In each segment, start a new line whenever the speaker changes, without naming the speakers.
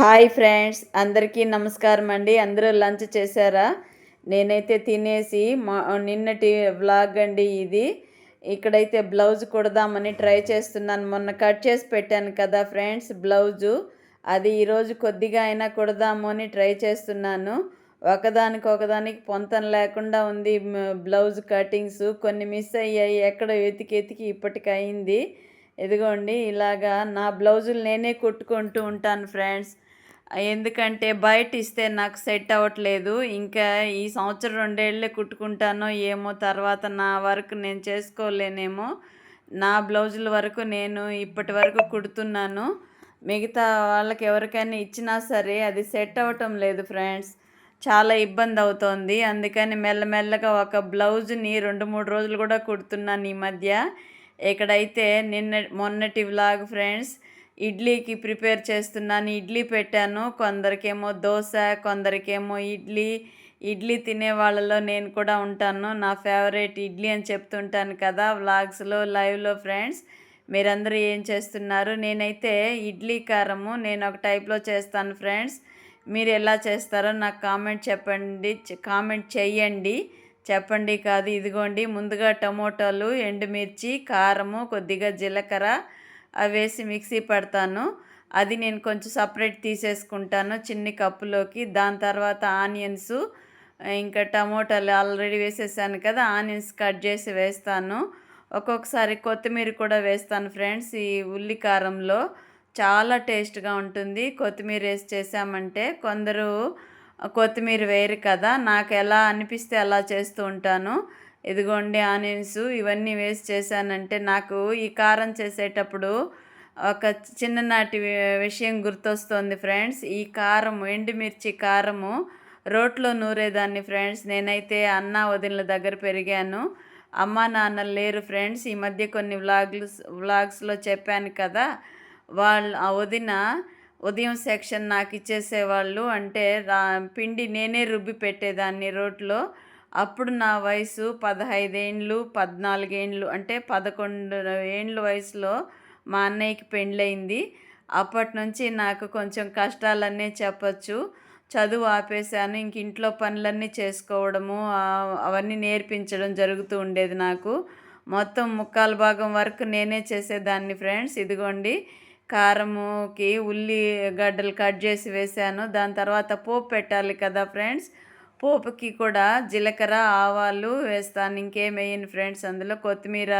Hi friends అందరికీ నమస్కారం అండి. అందరూ లంచ్ చేశారా? నేనైతే తినేసి మా నిన్నటి వ్లాగ్ అండి ఇది. ఇక్కడైతే బ్లౌజ్ కుడదామని ట్రై చేస్తున్నాను. మొన్న కట్ చేసి పెట్టాను కదా ఫ్రెండ్స్ బ్లౌజు. అది ఈరోజు కొద్దిగా అయినా కుడదాము అని ట్రై చేస్తున్నాను. ఒకదానికి ఒకదానికి పొంతన లేకుండా ఉంది బ్లౌజ్ కటింగ్స్. కొన్ని మిస్ అయ్యాయి ఎక్కడ వెతికి ఎతికి ఇప్పటికి అయింది. ఇదిగోండి ఇలాగా నా బ్లౌజులు నేనే కుట్టుకుంటూ ఉంటాను ఫ్రెండ్స్. ఎందుకంటే బయట ఇస్తే నాకు సెట్ అవ్వట్లేదు. ఇంకా ఈ సంవత్సరం రెండేళ్ళే కుట్టుకుంటానో ఏమో తర్వాత నా వర్క్ నేను చేసుకోలేనేమో. నా బ్లౌజుల వరకు నేను ఇప్పటి వరకు కుడుతున్నాను. మిగతా వాళ్ళకి ఎవరికైనా ఇచ్చినా సరే అది సెట్ అవ్వటం లేదు ఫ్రెండ్స్. చాలా ఇబ్బంది అవుతోంది. అందుకని మెల్లమెల్లగా ఒక బ్లౌజ్ని రెండు మూడు రోజులు కూడా కుడుతున్నాను ఈ మధ్య. ఇక్కడైతే నిన్న మొన్నటి వ్లాగ్ ఫ్రెండ్స్ ఇడ్లీకి ప్రిపేర్ చేస్తున్నాను ఇడ్లీ పెట్టాను. కొందరికేమో దోశ కొందరికేమో ఇడ్లీ. ఇడ్లీ తినే వాళ్ళలో నేను కూడా ఉంటాను. నా ఫేవరెట్ ఇడ్లీ అని చెప్తుంటాను కదా వ్లాగ్స్లో లైవ్లో ఫ్రెండ్స్. మీరందరూ ఏం చేస్తున్నారు? నేనైతే ఇడ్లీ కారము నేను ఒక టైప్లో చేస్తాను ఫ్రెండ్స్. మీరు ఎలా చేస్తారో నాకు కామెంట్ చెప్పండి కామెంట్ చెయ్యండి. చెప్పండి కాదు ఇదిగోండి. ముందుగా టమోటాలు ఎండుమిర్చి కారము కొద్దిగా జీలకర్ర అవి వేసి మిక్సీ పడతాను. అది నేను కొంచెం సపరేట్ తీసేసుకుంటాను చిన్ని కప్పులోకి. దాని తర్వాత ఆనియన్స్ ఇంకా టమోటాలు ఆల్రెడీ వేసేసాను కదా ఆనియన్స్ కట్ చేసి వేస్తాను. ఒక్కొక్కసారి కొత్తిమీర కూడా వేస్తాను ఫ్రెండ్స్. ఈ ఉల్లి కారంలో చాలా టేస్ట్గా ఉంటుంది. కొత్తిమీర వేసి చేసామంటే కొందరు కొత్తిమీర వేయరు కదా నాకు ఎలా అనిపిస్తే అలా చేస్తూ ఉంటాను. ఇదిగోండి ఆనియన్స్ ఇవన్నీ వేసి చేశానంటే నాకు ఈ కారం చేసేటప్పుడు ఒక చిన్ననాటి విషయం గుర్తొస్తుంది ఫ్రెండ్స్. ఈ కారం ఎండుమిర్చి కారము రోట్లో నూరేదాన్ని ఫ్రెండ్స్. నేనైతే అన్న వదినల దగ్గర పెరిగాను. అమ్మ నాన్న లేరు ఫ్రెండ్స్. ఈ మధ్య కొన్ని వ్లాగ్స్ వ్లాగ్స్లో చెప్పాను కదా వాళ్ళు ఆ వదిన ఉదయం సెక్షన్ నాకు ఇచ్చేసేవాళ్ళు అంటే రా పిండి నేనే రుబ్బి పెట్టేదాన్ని రోట్లో. అప్పుడు నా వయసు పదహైదేండ్లు పద్నాలుగేండ్లు అంటే పదకొండు ఏండ్ల వయసులో మా అన్నయ్యకి పెండ్లైంది అప్పటి నుంచి నాకు కొంచెం కష్టాలన్నీ చెప్పచ్చు. చదువు ఆపేశాను. ఇంక ఇంట్లో పనులన్నీ చేసుకోవడము అవన్నీ నేర్పించడం జరుగుతూ ఉండేది నాకు. మొత్తం ముక్కాల భాగం వరకు నేనే చేసేదాన్ని ఫ్రెండ్స్. ఇదిగోండి కారముకి ఉల్లి గడ్డలు కట్ చేసి వేసాను దాని తర్వాత పోపు పెట్టాలి కదా ఫ్రెండ్స్. పోపుకి కూడా జీలకర్ర ఆవాలు వేస్తాను. ఇంకేం వేయను ఫ్రెండ్స్ అందులో కొత్తిమీర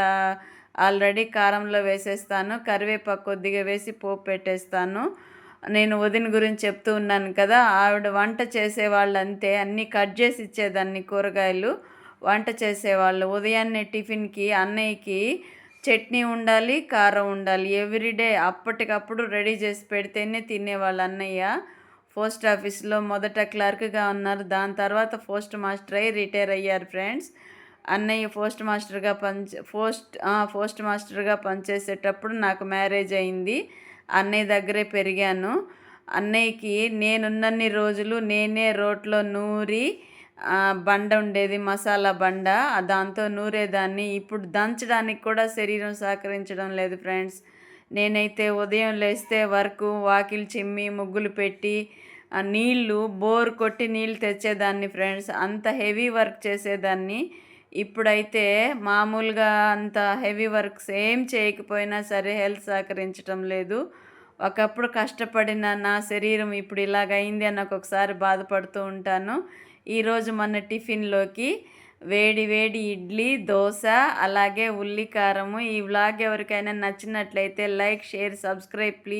ఆల్రెడీ కారంలో వేసేస్తాను. కరివేపాకు కొద్దిగా వేసి పోపు పెట్టేస్తాను. నేను వదిన గురించి చెప్తూ ఉన్నాను కదా ఆవిడ వంట చేసేవాళ్ళు అంతే. అన్నీ కట్ చేసి ఇచ్చేదాన్ని కూరగాయలు. వంట చేసేవాళ్ళు. ఉదయాన్నే టిఫిన్కి అన్నయ్యకి చట్నీ ఉండాలి కారం ఉండాలి. ఎవ్రీడే అప్పటికప్పుడు రెడీ చేసి పెడితేనే తినేవాళ్ళు అన్నయ్య. పోస్ట్ ఆఫీస్లో మొదట క్లర్క్గా ఉన్నారు. దాని తర్వాత పోస్ట్ మాస్టర్ అయ్యి రిటైర్ అయ్యారు ఫ్రెండ్స్. అన్నయ్య పోస్ట్ మాస్టర్గా పని పోస్ట్ పోస్ట్ మాస్టర్గా పనిచేసేటప్పుడు నాకు మ్యారేజ్ అయింది. అన్నయ్య దగ్గరే పెరిగాను. అన్నయ్యకి నేనున్నన్ని రోజులు నేనే రోట్లో నూరి బండ ఉండేది మసాలా బండ. దాంతో నూరేదాన్ని. ఇప్పుడు దంచడానికి కూడా శరీరం సహకరించడం లేదు ఫ్రెండ్స్. నేనైతే ఉదయం లేస్తే వరకు వాకిలు చిమ్మి ముగ్గులు పెట్టి ఆ నీళ్ళు బోర్ కొట్టి నీళ్ళు తెచ్చేదాన్ని ఫ్రెండ్స్. అంత హెవీ వర్క్ చేసేదాన్ని. ఇప్పుడైతే మామూలుగా అంత హెవీ వర్క్స్ ఏం చేయకపోయినా సరే హెల్త్ సహకరించడం లేదు. ఒకప్పుడు కష్టపడిన నా శరీరం ఇప్పుడు ఇలాగైంది అని ఒక్కొక్కసారి బాధపడుతూ ఉంటాను. ఈరోజు మన టిఫిన్లోకి వేడి వేడి ఇడ్లీ దోశ అలాగే ఉల్లి కారము. ఈ వ్లాగ్ ఎవరికైనా నచ్చినట్లయితే లైక్ షేర్ సబ్స్క్రైబ్ ప్లీజ్.